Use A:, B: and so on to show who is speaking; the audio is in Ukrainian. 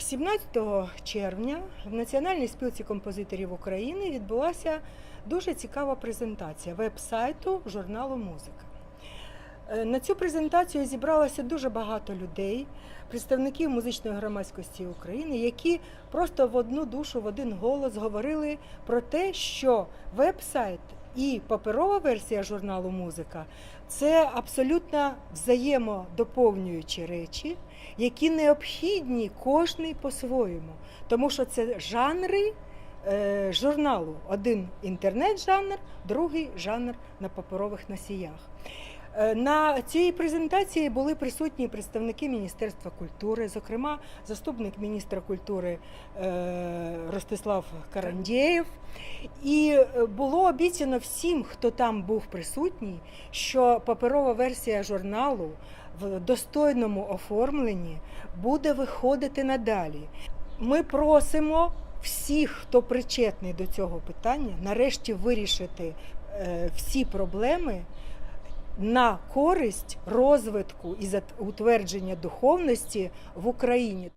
A: 17 червня в Національній спілці композиторів України відбулася дуже цікава презентація веб-сайту журналу Музика. Е, На цю презентацію зібралося дуже багато людей, представників музичної громадськості України, які просто в одну душу, в один голос говорили про те, що веб-сайт і паперова версія журналу Музика це абсолютно взаємодоповнюючі речі, які необхідні кожний по-своєму, тому що це жанри е, журналу. Один інтернет-жанр, другий жанр на паперових носіях. Е, На цій презентації були присутні представники Міністерства культури, зокрема, заступник міністра культури е, Ростислав Карандєєв. І е, було обіцяно всім, хто там був присутній, що паперова версія журналу в достойному оформленні буде виходити надалі. Ми просимо всіх, хто причетний до цього питання, нарешті вирішити всі проблеми на користь розвитку і затвердження духовності в Україні.